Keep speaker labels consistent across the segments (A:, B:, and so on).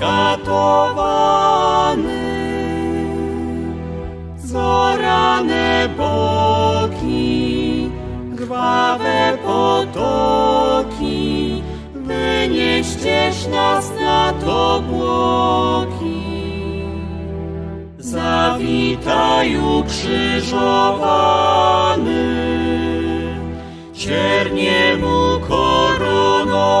A: skatowany. Zorane boki, krwawe potoki, wynieściesz nas nad obłoki. Zawitaj ukrzyżowany, ciernie mu koronowany.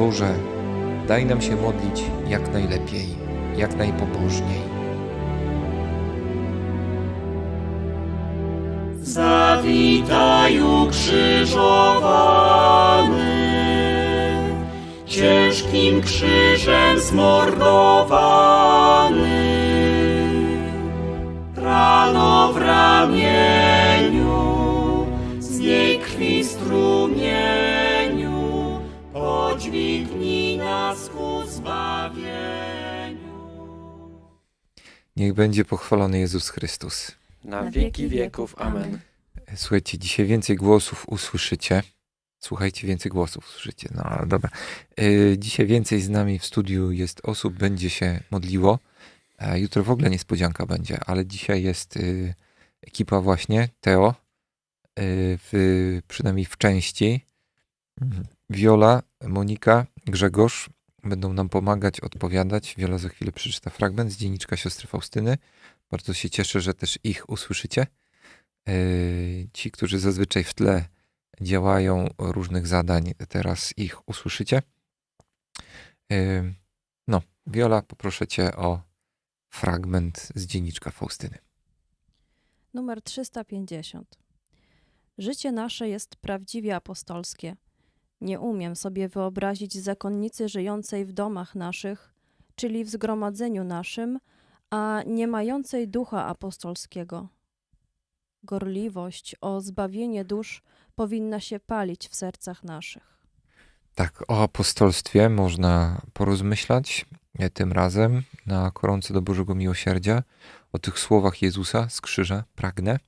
B: Boże, daj nam się modlić jak najlepiej, jak najpobożniej.
A: Zawitaj ukrzyżowany, ciężkim krzyżem zmordowany. Rano w ramieniu, z niej krwi strumieniu, podźwignij nas ku zbawieniu.
B: Niech będzie pochwalony Jezus Chrystus.
C: na wieki wieków. Amen.
B: Słuchajcie, dzisiaj więcej głosów usłyszycie. Słuchajcie, więcej głosów usłyszycie. No ale dobra. Yy, Dzisiaj więcej z nami w studiu jest osób, będzie się modliło. A Jutro w ogóle niespodzianka będzie, ale dzisiaj jest yy, ekipa właśnie, Teo, yy, w, przynajmniej w części. Mhm. Wiola, Monika, Grzegorz będą nam pomagać, odpowiadać. Wiola za chwilę przeczyta fragment z dzienniczka siostry Faustyny. Bardzo się cieszę, że też ich usłyszycie. Yy, Ci, którzy zazwyczaj w tle działają różnych zadań, teraz ich usłyszycie. Yy, No, Wiola, poproszę Cię o fragment z dzienniczka Faustyny.
D: Numer 350. Życie nasze jest prawdziwie apostolskie. Nie umiem sobie wyobrazić zakonnicy żyjącej w domach naszych, czyli w zgromadzeniu naszym, a nie mającej ducha apostolskiego. Gorliwość o zbawienie dusz powinna się palić w sercach naszych.
B: Tak, o apostolstwie można porozmyślać e, tym razem na koronce do Bożego Miłosierdzia, o tych słowach Jezusa z krzyża pragnę.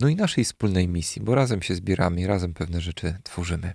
B: No i naszej wspólnej misji, bo razem się zbieramy razem pewne rzeczy tworzymy.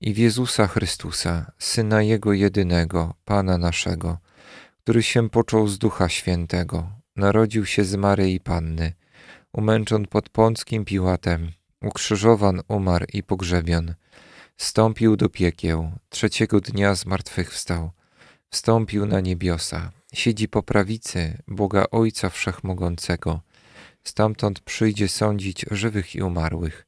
B: i w Jezusa Chrystusa, Syna Jego jedynego, Pana naszego, który się począł z Ducha Świętego, narodził się z Maryi Panny, umęczon pod Pąckim Piłatem, ukrzyżowan, umarł i pogrzebion, wstąpił do piekieł, trzeciego dnia zmartwychwstał, wstąpił na niebiosa, siedzi po prawicy Boga Ojca Wszechmogącego, stamtąd przyjdzie sądzić żywych i umarłych.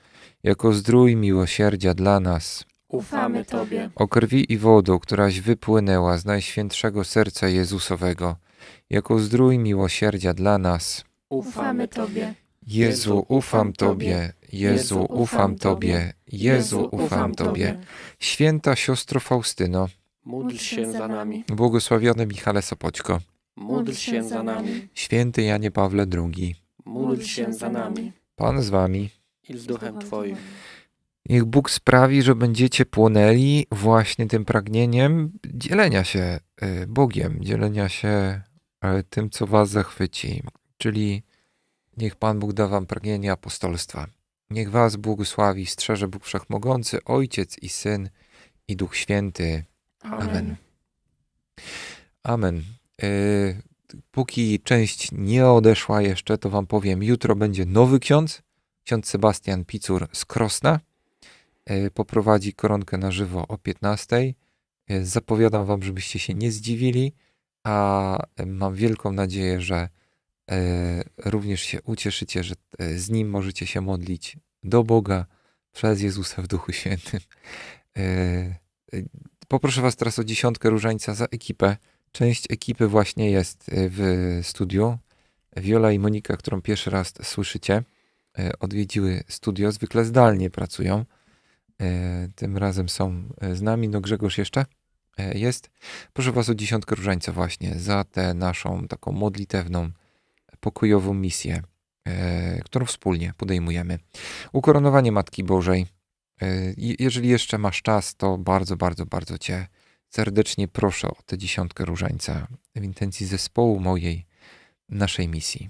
B: jako zdrój miłosierdzia dla nas,
C: Ufamy Tobie.
B: o krwi i wodu, któraś wypłynęła z najświętszego serca Jezusowego, jako zdrój miłosierdzia dla nas.
C: Ufamy Tobie.
B: Jezu, ufam Tobie, Jezu, ufam Tobie, Jezu, ufam Tobie. Święta siostro Faustyno,
C: Módl się za nami.
B: błogosławiony Michale Sopoćko,
C: Módl się za nami.
B: święty Janie Pawle II,
C: Módl się za nami.
B: Pan z Wami.
C: I z duchem Twoim.
B: Niech Bóg sprawi, że będziecie płonęli właśnie tym pragnieniem dzielenia się y, Bogiem, dzielenia się y, tym, co Was zachwyci. Czyli niech Pan Bóg da Wam pragnienie apostolstwa. Niech Was błogosławi, strzeże Bóg Wszechmogący, Ojciec i Syn i Duch Święty. Amen. Amen. Y, Póki część nie odeszła jeszcze, to Wam powiem, jutro będzie nowy ksiądz, ksiądz Sebastian Picur z Krosna. Y, Poprowadzi koronkę na żywo o 15. Y, Zapowiadam Wam, żebyście się nie zdziwili, a y, mam wielką nadzieję, że również się ucieszycie, że z nim możecie się modlić do Boga przez Jezusa w Duchu Świętym. Poproszę Was teraz o dziesiątkę różańca za ekipę. Część ekipy właśnie jest w studiu. Wiola i Monika, którą pierwszy raz słyszycie, odwiedziły studio. Zwykle zdalnie pracują. Y, Tym razem są y, z nami. No Grzegorz jeszcze jest. Proszę Was o dziesiątkę różańca właśnie za tę naszą taką modlitewną, pokojową misję, którą wspólnie podejmujemy. Ukoronowanie Matki Bożej. Je- Jeżeli jeszcze masz czas, to bardzo, bardzo, bardzo Cię serdecznie proszę o tę dziesiątkę różańca w intencji zespołu mojej, naszej misji.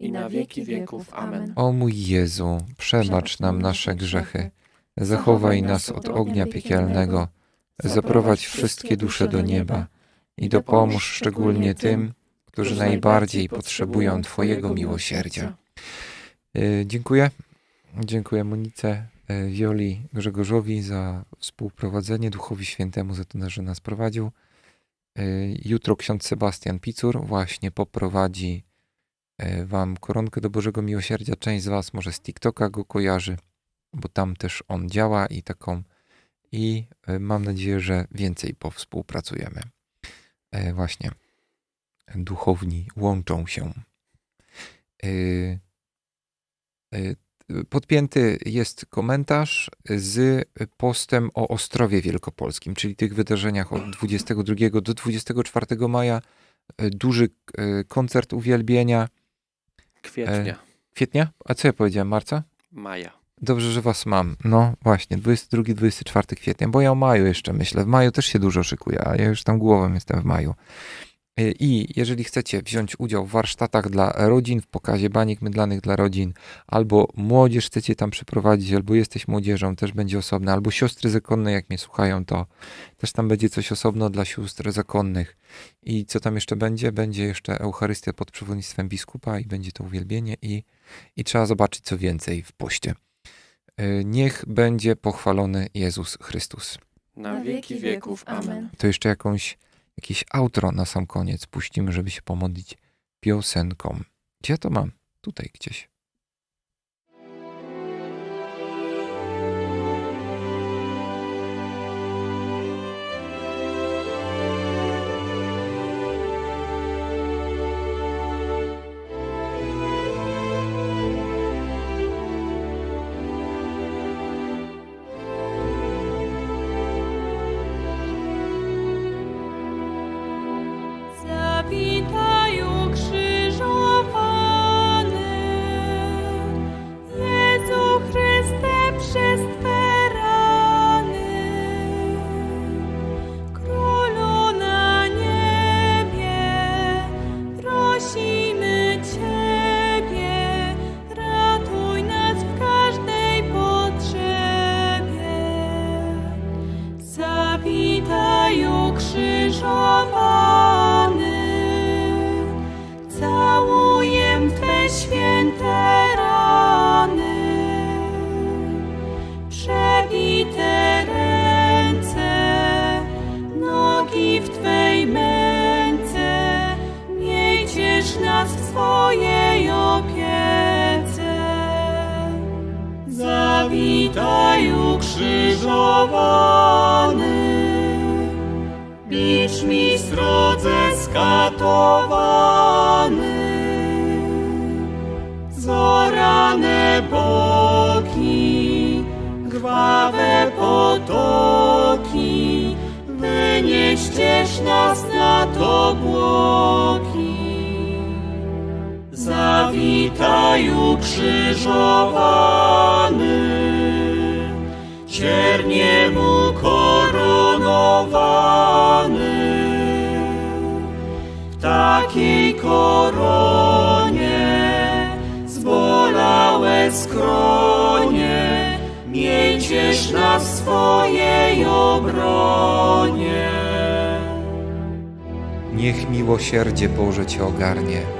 C: i na wieki wieków. Amen.
B: O mój Jezu, przebacz nam nasze grzechy, zachowaj nas od ognia piekielnego, zaprowadź wszystkie dusze do nieba i dopomóż szczególnie tym, którzy najbardziej potrzebują Twojego miłosierdzia. Y, Dziękuję. Dziękuję Monice, y, Wioli, Grzegorzowi za współprowadzenie, Duchowi Świętemu za to, że nas prowadził. Y, Jutro ksiądz Sebastian Picur właśnie poprowadzi Wam koronkę do Bożego Miłosierdzia. Część z Was może z TikToka go kojarzy, bo tam też on działa i taką i y, mam nadzieję, że więcej powspółpracujemy. Y, Właśnie duchowni łączą się. Podpięty jest komentarz z postem o Ostrowie Wielkopolskim, czyli tych wydarzeniach od 22 do 24 maja. Duży koncert uwielbienia.
C: Kwietnia,
B: Kwietnia? A co ja powiedziałem? Marca?
C: maja.
B: Dobrze, że was mam. No właśnie, 22-24 kwietnia, bo ja o maju jeszcze myślę. W maju też się dużo szykuję, a ja już tam głową jestem w maju. Y, I jeżeli chcecie wziąć udział w warsztatach dla rodzin, w pokazie baniek mydlanych dla rodzin, albo młodzież chcecie tam przyprowadzić, albo jesteś młodzieżą, też będzie osobne, albo siostry zakonne, jak mnie słuchają, to też tam będzie coś osobno dla sióstr zakonnych. I co tam jeszcze będzie? Będzie jeszcze Eucharystia pod przewodnictwem biskupa i będzie to uwielbienie i, i trzeba zobaczyć co więcej w poście. Y, Niech będzie pochwalony Jezus Chrystus.
C: Na wieki wieków. Amen.
B: To jeszcze jakąś, jakieś outro na sam koniec puścimy, żeby się pomodlić piosenką. Gdzie ja to mam? Tutaj gdzieś.
A: Swojej opiece. Zawitaju krzyżowany, bicz mi srodze skatowany. Zorane boki, krwawe potoki, wynieścież nas nad obłoki. Zawitaj ukrzyżowany, ciernie mu koronowany. W takiej koronie zbolałe skronie, miejcież nas w swojej obronie.
B: Niech miłosierdzie Boże Cię ogarnie.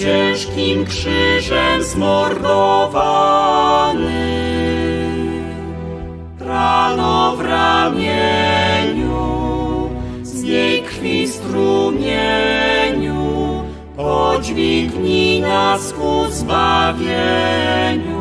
A: ciężkim krzyżem zmordowany. Rano w ramieniu, z niej krwi strumieniu, podźwignij nas ku zbawieniu.